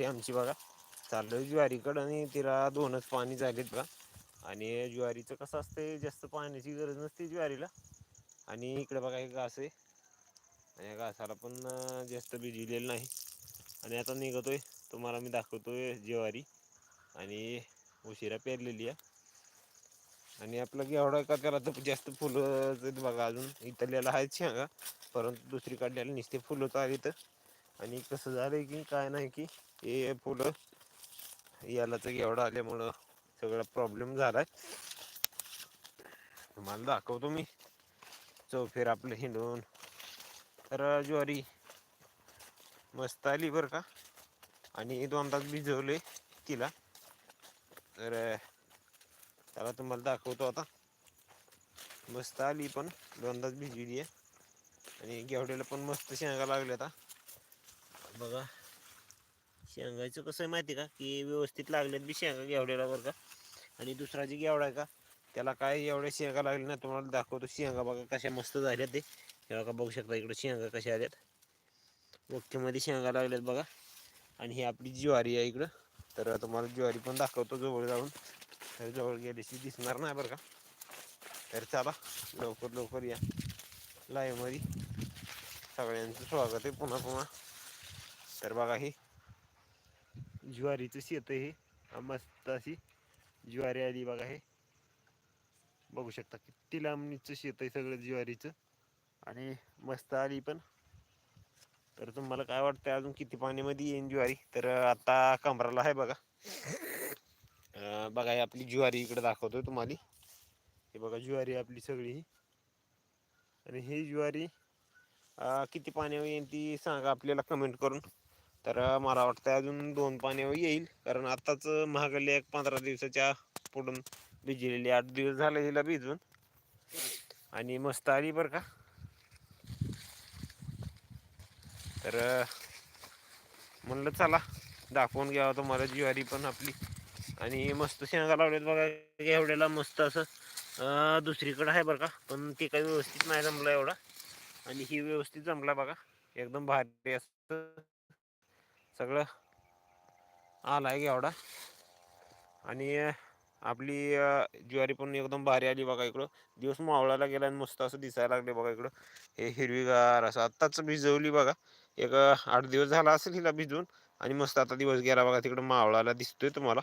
ते आमची बघा चालोय ज्वारीकडं आणि तिला दोनच पाणी झालेत बघा. आणि ज्वारीचं कसं असतंय जास्त पाण्याची गरज नसते ज्वारीला. आणि इकडे बघा एक घास आहे. आणि या घासाला पण जास्त भिजलेलं नाही आणि आता निघतोय. तुम्हाला मी दाखवतोय ज्वारी आणि उशिरा पेरलेली आहे. आणि आपलं घेवडा का त्याला तर जास्त फुलं बघा अजून इथल्याला आहेत शेंगा. परंतु दुसरी काड्याला निसते फुलं तर आणि कसं झालंय की काय नाही की हे फुलं यालाच घेवडा आल्यामुळं सगळा प्रॉब्लेम झालाय. तुम्हाला दाखवतो मी चौफेर आपलं हिंडून. तर ज्वारी मस्त आली बरं का. आणि दोन तास भिजवले तिला तर त्याला तुम्हाला दाखवतो आता. मस्त आली पण दोनदाच भिजवली आहे. आणि घेवड्याला पण मस्त शेंगा लागल्याता बघा. शेंगायचं कसं आहे माहिती आहे का की व्यवस्थित लागल्यात बी शेंगा घेवड्याला बरं का. आणि दुसरा जे घेवडा आहे का त्याला काय एवढ्या शेंगा लागले ना तुम्हाला दाखवतो शेंगा बघा कशा मस्त झाल्या ते. हे बघा बघू शकता इकडं शेंगा कशा आल्यात ओके शेंगा लागल्यात बघा. आणि ही आपली ज्वारी आहे इकडं तर तुम्हाला ज्वारी पण दाखवतो जवळ जाऊन. तर जवळ गेल्याशी दिसणार नाही बरं का. तर चला लवकर लवकर या लाईव्ह सगळ्यांचं स्वागत आहे पुन्हा पुन्हा तर बघा हे ज्वारीचं शेत आहे हे मस्त अशी ज्वारी आली बघा हे. बघू शकता किती लांबणीचं शेत आहे सगळं ज्वारीचं. आणि मस्त आली पण. तर तुम्हाला काय वाटतंय अजून किती पाण्यामध्ये येईन ज्वारी तर आता कमराला आहे बघा. बघा हे आपली ज्वारी इकडे दाखवतोय तुम्हाला हे बघा ज्वारी आपली सगळी आणि ही ज्वारी किती पाण्यावर येईन ती सांगा आपल्याला कमेंट करून. तर मला वाटतं अजून दोन पाण्यावर येईल कारण आत्ताच महागडली एक पंधरा दिवसाच्या पुढून भिजलेली आठ दिवस झाले हिला भिजून आणि मस्त आली बरं का. तर म्हणलं चला दाखवून घ्यावा तुम्हाला ज्वारी पण आपली. आणि मस्त शेंगा लावलेत बघा एवढ्याला मस्त असं. दुसरीकडं आहे बरं का पण ते काही व्यवस्थित नाही जमलं एवढा. आणि ही व्यवस्थित जमला बघा एकदम भारी असं सगळं आलाय घेवडा आणि आपली ज्वारी पण एकदम भारी आली बघा इकडं. दिवस मावळाला गेला आणि मस्त असं दिसायला लागले बघा इकडं. हे हिरवीगार असं आत्ताच भिजवली बघा एक आठ दिवस झाला असेल हिला भिजून. आणि मस्त आता दिवस गेला बघा तिकडं मावळाला दिसतोय तुम्हाला.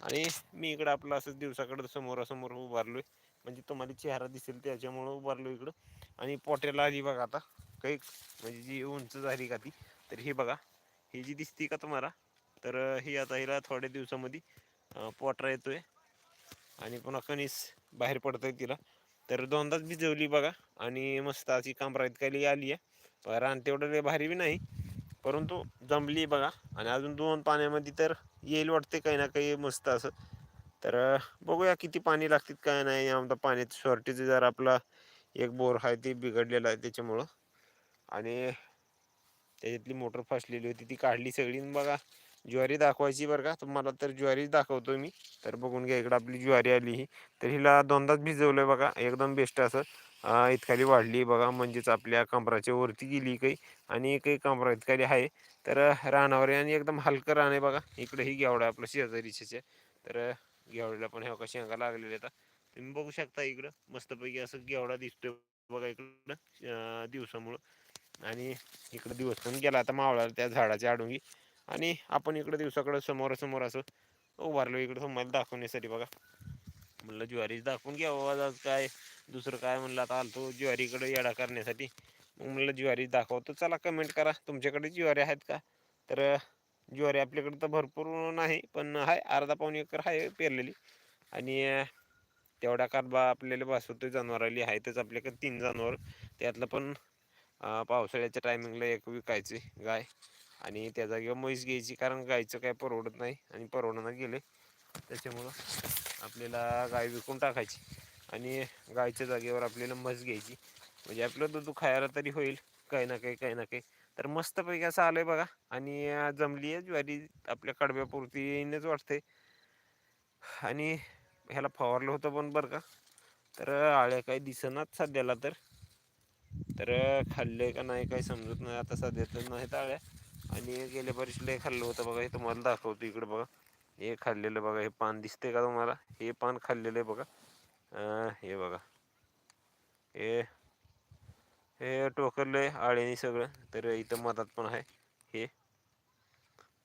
आणि मी इकडं आपलं असंच दिवसाकडं समोरासमोर उभारलोय. म्हणजे तुम्हाला चेहरा दिसेल त्याच्यामुळं उभारलो इकडं आणि पोट्याला आली बघा आता. काही म्हणजे जी उंच झाली का ती तर ही बघा ही जी दिसते का तुम्हाला तर ही आता हिला थोड्या दिवसामध्ये पोटरा येतोय. आणि पुन्हा कणीस बाहेर पडतय तिला. तर दोनदाच भिजवली बघा आणि मस्त अशी कमरा आली आहे. रान तेवढं भारी बी नाही परंतु जमली बघा आणि अजून दोन पाण्यामध्ये तर येईल वाटते काही ना काही मस्त असं. तर बघूया किती पाणी लागतात काय नाही आमचा पाण्याची शॉर्टेज जर आपला एक बोर आहे ते बिघडलेला आहे त्याच्यामुळं आणि त्याच्यातली मोटर फसलेली होती ती काढली सगळी. बघा ज्वारी दाखवायची बरं का. तुम्हाला तर ज्वारीच दाखवतोय मी. तर बघून घ्या इकडं आपली ज्वारी आली ही. तर हिला दोनदाच भिजवलंय बघा. एकदम बेस्ट असं. इतखाली वाढली बघा. म्हणजेच आपल्या कमराच्या वरती गेली काही. आणि काही कमरा इतखाली आहे. तर रानावर आणि एकदम हलकं रान आहे बघा. इकडे ही घेवडा आपलं शेजारीच्या आहे. तर घेवड्याला पण ह्या कशी शेंगा लागलेल्या आता. तुम्ही बघू शकता इकडं. मस्तपैकी असं घेवढा दिसतोय बघा इकडं दिवसामुळं. आणि इकडं दिवस पण गेला आता मावळाला त्या झाडाच्या आडुंगी आणि आपण इकडं दिवसाकडे समोरासमोर असं उभारलो इकडं तुम्हाला दाखवण्यासाठी बघा. म्हणलं ज्वारीच दाखवून घ्यावं आज काय दुसरं काय म्हणलं आता आलतो ज्वारीकडे येडा करण्यासाठी. मग म्हणलं ज्वारी दाखवतो चला कमेंट करा तुमच्याकडे ज्वारी आहेत का तर ज्वारी आपल्याकडे तर भरपूर नाही पण आहे अर्धा पाऊन एकर आहे पेरलेली. आणि तेवढा कारबा आपल्याला बसवतो जनावराली आहे तेच आपल्याकडे तीन जनावर त्यातलं पण पावसाळ्याच्या टायमिंगला एक विकायची गाय आणि त्या जागेवर म्हैस घ्यायची कारण गायचं काय परवडत नाही आणि परवडणं गेले त्याच्यामुळं आपल्याला गाय विकून टाकायची. आणि गायच्या जागेवर आपल्याला म्हस घ्यायची म्हणजे आपलं दूध खायला तरी होईल. काही ना काही काही ना काही तर मस्तपैकी असं आलं आहे बघा आणि जमली आहे ज्वारी आपल्या कडव्यापुरतीनेच वाटते. आणि ह्याला फवारलं होतं पण बरं का तर आळ्या काही दिसनात सध्याला तर तर खाल्ले का नाही काही समजत नाही. आता सध्या तर नाही आळ्या आणि गेल्या वर्षी खाल्लं होतं बघा. हे तुम्हाला दाखवतो इकडे बघा. हे खाल्लेलं बघा. हे पान दिसते का तुम्हाला? हे पान खाल्लेलं आहे बघा. हे बघा. हे हे टोकरलं आहे आळ्यानी सगळं. तर इथं मधात पण आहे. हे.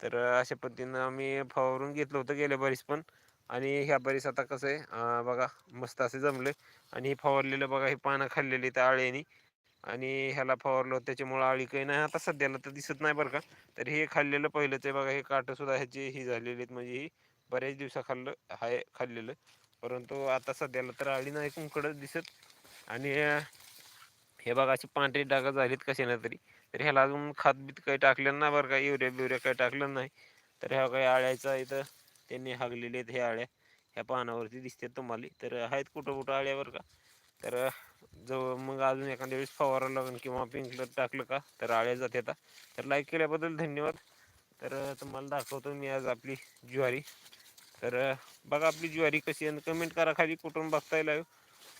तर अशा पद्धतीनं आम्ही फवारून घेतलं होतं गेल्या बारीस पण. आणि ह्या बारीस आता कसं आहे बघा मस्त असे जमले. आणि हे फवारलेलं बघा हे पानं खाल्लेली त्या आळेनी. आणि ह्याला फवारलं त्याच्यामुळं आळी काही नाही. आता सध्याला तर दिसत नाही बरं का. तर हे खाल्लेलं पहिलंच आहे बघा हे काटंसुद्धा ह्याची ही झालेली आहेत. म्हणजे ही बऱ्याच दिवसा खाल्लं आहे खाल्लेलं. परंतु आता सध्याला तर आळी नाही कुंकडं दिसत. आणि हे बघा अशी पांढरी डागा झालीत कशाने तरी. तर ह्याला अजून खातबीत काही टाकलेलं नाही बरं का. युरिया बिवऱ्या काही टाकलं नाही. तर ह्या काही आळ्याचा इथं त्यांनी हागलेले आहेत ह्या आळ्या. ह्या पानावरती दिसतात तुम्हाला. तर आहेत कुठं कुठं आळ्या बरं का. तर जवळ मग अजून एखाद्या वेळेस फवारा लागेल किंवा पिंकलर टाकलं का तर आळ्या जात येतात तर लाईक केल्याबद्दल धन्यवाद. तर तुम्हाला दाखवतो मी आज आपली ज्वारी. तर बघा आपली ज्वारी कशी आहे कमेंट करा खाली कुठून बघता येईल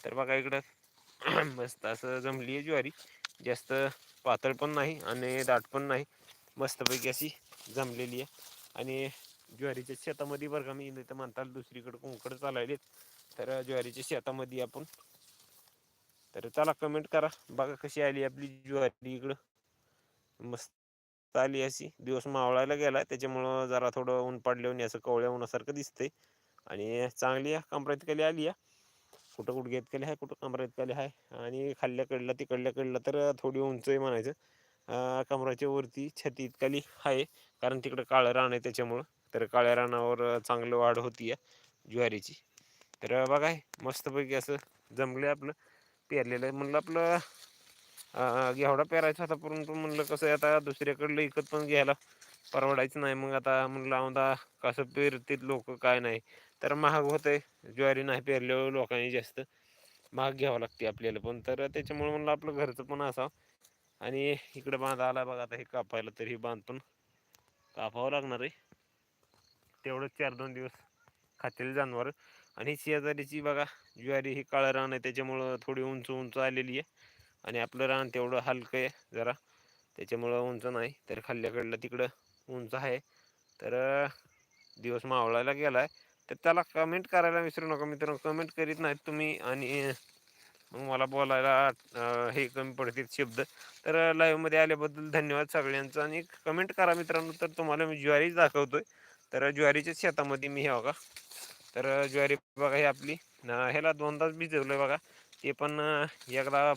तर बघा इकडं मस्त असं जमली आहे ज्वारी. जास्त पातळ पण नाही आणि दाट पण नाही. मस्तपैकी अशी जमलेली आहे. आणि ज्वारीच्या शेतामध्ये बरं का मी इथं म्हणताल दुसरीकडे कुंकड चालायलेत. तर ज्वारीच्या शेतामध्ये आपण तर चला कमेंट करा. बघा कशी आली आपली ज्वारी इकडं. मस्त आली अशी. दिवस मावळायला गेला. त्याच्यामुळं जरा थोडं ऊन पडल्यावर असं कवळ्या उन्हासारखं दिसतंय. आणि चांगली आहे कमरात आली आहे कुठं कुठं घेत केली आहे कुठं कमरात केली आहे आणि खाल्ल्या कडला तिकडल्या कडला तर थोडी उंच आहे म्हणायचं. कमराच्या वरती छती इतकाली आहे कारण तिकडं काळं रान आहे त्याच्यामुळं. तर काळ्या रानावर चांगलं वाढ होती आहे ज्वारीची. तर बघा मस्तपैकी असं जमलं आपलं. पेरलेलं आहे. म्हणलं आपलं घेवडा पेरायचा होता परंतु म्हणलं कसं आहे आता दुसऱ्याकडलं इकत पण घ्यायला परवडायचं नाही. मग आता म्हणलं औंदा कसं पेरतील लोक काय नाही. तर महाग होते ज्वारी नाही पेरल्यावर लोकांनी जास्त महाग घ्यावं लागते आपल्याला पण. तर त्याच्यामुळे म्हणलं आपलं घरचं पण असावं. आणि इकडं बांध आला बघा आता हे कापायला तर हे बांध पण कापावं लागणार आहे. तेवढंच चार दोन दिवस खातील जनावर. आणि शेजारीची बघा ज्वारी ही काळं रान आहे त्याच्यामुळं थोडी उंच उंच आलेली आहे. आणि आपलं रान तेवढं हलकं आहे जरा त्याच्यामुळं उंच नाही. तर खाल्ल्याकडलं तिकडं उंच आहे. तर दिवस मावळायला गेला आहे तर त्याला कमेंट करायला विसरू नका मित्रांनो. कमेंट करीत नाहीत तुम्ही आणि मग मला बोलायला हे कमी पडतील शब्द. तर लाईव्हमध्ये आल्याबद्दल धन्यवाद सगळ्यांचं. आणि कमेंट करा मित्रांनो. तर तुम्हाला मी ज्वारीच दाखवतोय. तर ज्वारीच्या शेतामध्ये मी हे बघा तर ज्वारी बघा ही आपली. ह्याला दोनदाच भिजवलं बघा. ते पण एकदा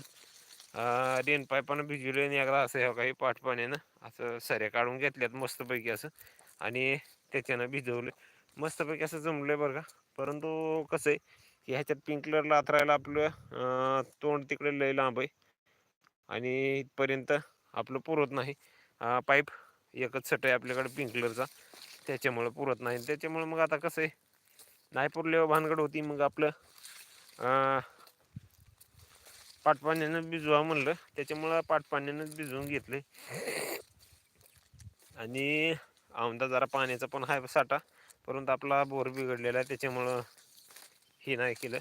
रेन पायपानं भिजवलं आणि एकदा असं हे काही हे पाठ पाण्यानं असं सऱ्या काढून घेतल्यात मस्तपैकी असं. आणि त्याच्यानं भिजवलं मस्तपैकी असं जमलं बरं का परंतु कसं आहे की ह्याच्यात पिंक कलरला आथरायला आपलं तोंड तिकडे लय लांब आहे. आणि इथपर्यंत आपलं पुरत नाही. पाईप एकच सट आहे आपल्याकडे पिंक कलरचा त्याच्यामुळं पुरत नाही. त्याच्यामुळं मग आता कसं आहे नाही पुरल्यावर भानगड होती मग आपलं पाटपाण्यानं भिजवा म्हणलं. त्याच्यामुळं पाटपाण्यानंच भिजवून घेतले. आणि औंदा जरा पाण्याचा पण आहे साठा परंतु आपला बोर बिघडलेला आहे त्याच्यामुळं हे नाही केलं.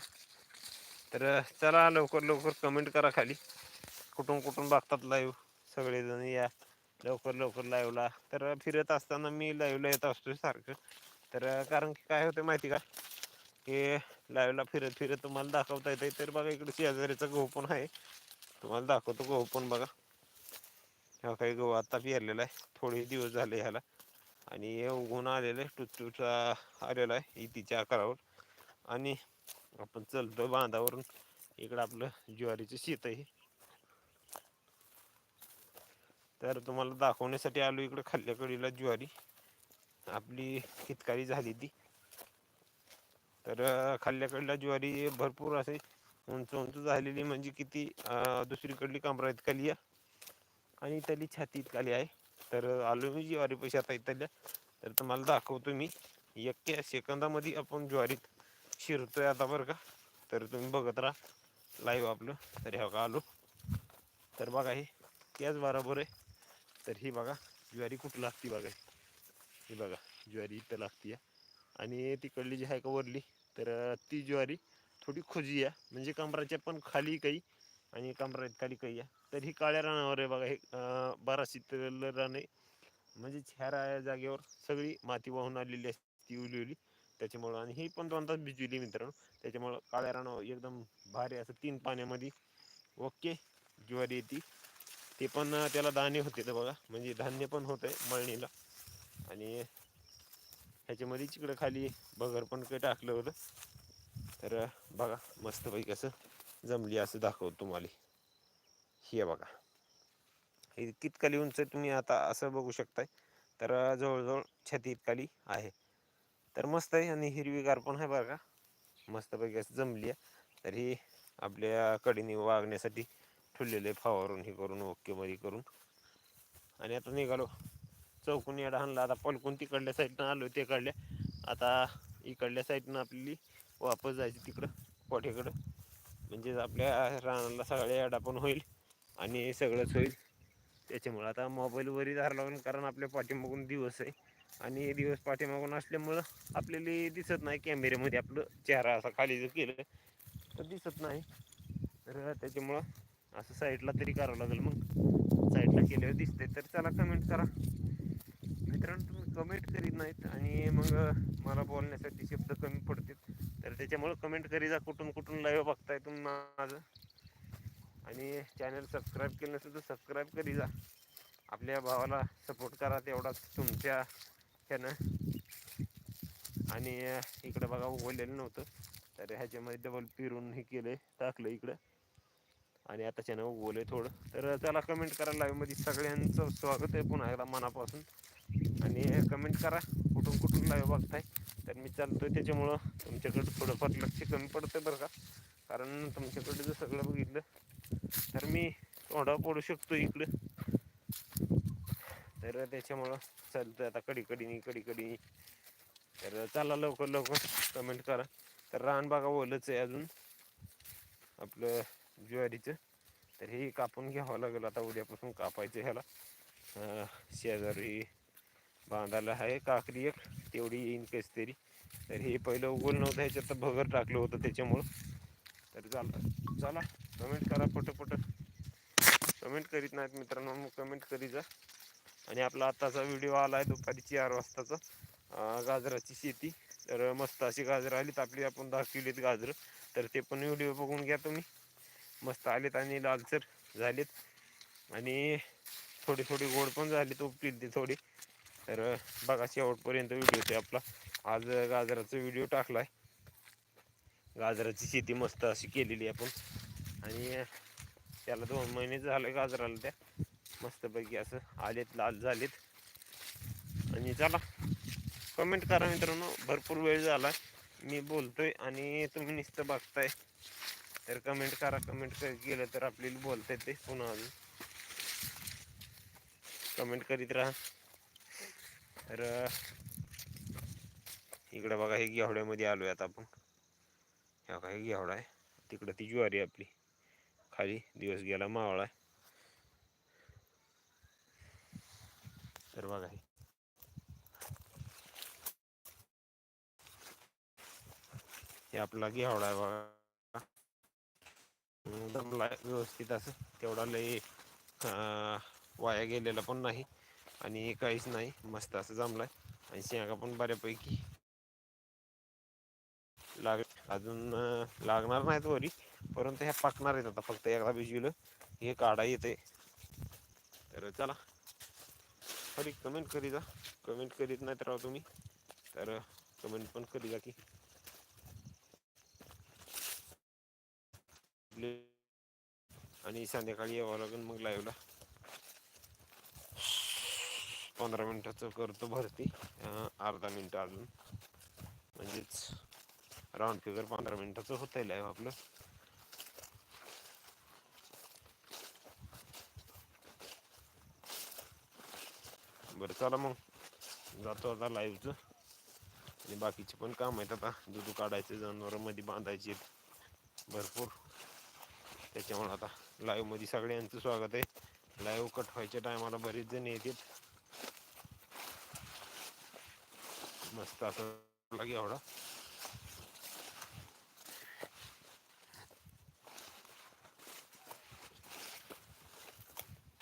तर चला लवकर लवकर कमेंट करा खाली. कुठून कुठून बघतात लाईव्ह सगळेजण या. लवकर लवकर लाईव्हला तर फिरत असताना मी लाईव्हला येत असतो सारखं. तर कारण की काय होतं माहिती का? की लाईव्हला फिरत फिरत तुम्हाला दाखवता येते तर बघा इकडे शेजारीचा गहू पण आहे. तुम्हाला दाखवतो गहू पण बघा. हा काही गहू आता पेरलेला आहे. थोडे दिवस झाले ह्याला. आणि हे उघून आलेलं आहे. टुचटुचा आलेला आहे. इतीच्या आकारावर. आणि आपण चलतो बांधावरून. इकडं आपलं ज्वारीचं शेत आहे. तर तुम्हाला दाखवण्यासाठी आलो इकडं खाल्ल्याकडीला ज्वारी. आपली कितकारी झाली ती. तर खाल्ल्याकडला ज्वारी भरपूर असे उंच उंच झालेली म्हणजे किती दुसरीकडली कांबरा इतकाली आणि इथली छाती इतकाली आहे. तर आलो मी ज्वारी पैसे आता इथल्या. तर तुम्हाला दाखवतो मी. एक्या सेकंदामध्ये आपण ज्वारीत शिरतोय आता बरं का. तर तुम्ही बघत राहा. लाईव्ह आपलं. तर ह्या का आलो. तर बघा हे. त्याच बरोबर आहे. तर ही बघा ज्वारी कुठं लागती बघा. हे बघा ज्वारी इथं लागती आहे आणि तिकडली जी आहे का वरली तर ती ज्वारी थोडी खोजी आहे. म्हणजे कमराच्या पण खाली काही आणि कमरात खाली काही आहे. तर ही काळ्या रानावर आहे बघा हे अं, बाराशे तेल रान आहे. म्हणजे ह्या जागेवर सगळी माती वाहून आलेली असते उली उली त्याच्यामुळं आणि ही पण दोन तास भिजविली मित्रांनो. त्याच्यामुळं काळ्या रानावर एकदम भारी असं तीन पाण्यामध्ये ओके ज्वारी येते. ते पण त्याला दाणे होते तर बघा. म्हणजे धान्य पण होतंय मळणीला. आणि ह्याच्यामध्ये तिकडं खाली बगर पण काही टाकलं होतं. तर बघा मस्तपैकी असं जमली असं दाखवतो तुम्हाला. हे बघा. हे कितकाली उंच तुम्ही आता असं बघू शकताय. तर जवळजवळ छती इतकाली आहे. तर मस्त आहे आणि हिरवीगार पण आहे बरं का. मस्तपैकी असं जमली आहे. तर ही आपल्या कडीने वागण्यासाठी ठुललेले फवारून हे करून ओके मध्ये करून. आणि आता निघालो. चौकून येडा हाणला आता पलकून तिकडल्या साईडनं आलो तिकडल्या. आता इकडल्या साईडनं आपली वापस जायची तिकडं कोठ्याकडं म्हणजेच आपल्या रानाला सगळ्या येडा पण होईल आणि सगळंच होईल. त्याच्यामुळं आता मोबाईलवरही धार लावून कारण आपल्या पाठीमागून दिवस आहे. आणि दिवस पाठीमागून असल्यामुळं आपल्याला दिसत नाही कॅमेऱ्यामध्ये आपलं चेहरा असा खाली जर केलं तर दिसत नाही. तर त्याच्यामुळं असं साईडला तरी करावं लागेल मग. साईडला केल्यावर दिसते तर त्याला कमेंट करा. मित्रांनो तुम्ही कमेंट करीत नाहीत आणि मग मला बोलण्यासाठी शब्द कमी पडतील. तर त्याच्यामुळं कमेंट करी जा कुठून कुठून लाईव्ह बघताय तुम्ही माझं. आणि चॅनल सबस्क्राईब केलं नसेल तर सबस्क्राईब करी जा. आपल्या भावाला सपोर्ट करा तेवढाच तुमच्या ह्यानं. आणि इकडं बघा उघडलेलं नव्हतं. तर ह्याच्यामध्ये डबल पिरून हे केलं टाकलं इकडं. आणि आता त्यानं उगवलं थोडं. तर त्याला कमेंट करा लाईव्हमध्ये सगळ्यांचं स्वागत आहे पुन्हा एकदा मनापासून. आणि कमेंट करा कुठून कुठून लाईव्ह बघताय. तर मी चालतोय त्याच्यामुळं तुमच्याकडं थोडंफार लक्ष कमी पडतं बरं का. कारण तुमच्याकडे जर सगळं बघितलं तर मी तोंडा पडू शकतो इकडं. तर त्याच्यामुळं चालतं आता कडी कडीनी कडी कडीनी तर चला लवकर लवकर कमेंट करा. तर रान बागा ओलंच आहे अजून. आपलं ज्वारीचं. तर हे कापून घ्यावं लागेल आता उद्यापासून कापायचं ह्याला. शेजारी बांधायला आहे काकरी एक तेवढी येईन कस तरी तर हे पहिलं उगवलं नव्हतं ह्याच्यात तर भगर टाकलं होतं त्याच्यामुळं. तर चला चला कमेंट करा पटपट. कमेंट करीत नाहीत मित्रांनो मग कमेंट करी जा. आणि आपला आत्ताचा व्हिडिओ आला आहे दुपारी चार वाजताचा. गाजराची शेती. तर मस्त अशी गाजरं आलीत आपली आपण दाखवलीत गाजरं. तर ते पण व्हिडिओ बघून घ्या तुम्ही. मस्त आलेत आणि लालसर झालेत. आणि थोडी थोडी गोड पण झाली तो ती थोडी. तर बघा शेवटपर्यंत व्हिडिओ ते आपला. आज गाजराचा व्हिडिओ टाकला आहे गाजराची शेती मस्त अशी केलेली आपण. आणि त्याला दोन महिने झाले गाजराला त्या. मस्तपैकी असं आलेत लाल झालेत. आणि चला कमेंट करा मित्रांनो. भरपूर वेळ झाला. मी बोलतोय आणि तुम्ही नुसतं बघताय. तर कमेंट करा कमेंट केलं तर आपल्याला बोलता येते पुन्हा अजून. कमेंट करीत राहा. तर इकडं बघा हे घेवड्यामध्ये आलो आहे आता आपण. ह्या बघा हे घेवडा आहे. तिकडं ती ज्वारी आपली. खाली दिवस गेला मावळा आहे. तर बघा हे. हे आपला घेवडा आहे बघा. जमला व्यवस्थित असं. तेवढा लय वाया गेलेला पण नाही आणि काहीच नाही. मस्त असं जमलाय. आणि शेंगा पण बऱ्यापैकी लाग अजून लागणार नाहीत वरी. परंतु ह्या पाकणार आहेत आता फक्त एकदा बिजवील हे काढा येते तर चला. खरी कमेंट करी जा. कमेंट करीत नाही तर तुम्ही. तर कमेंट पण करी जा की. आणि संध्याकाळी यावं लागेल मग लाईव्हला पंधरा मिनटाचं करतो भरती. अर्धा मिनटं अजून. म्हणजेच राऊंड फिगर पंधरा मिनटाचं होतं लाईव्ह आपलं. बरं चला मग. जातो आता लाईव्हचं आणि बाकीचे पण काम आहेत आता. दूध काढायचे जनावरांमध्ये बांधायचे भरपूर. त्याच्यामुळे आता लाईव्हमध्ये सगळ्यांचं स्वागत आहे. लाईव्ह कट व्हायच्या टायमाला बरेच जण येतात मस्त असं लागेल एवढा.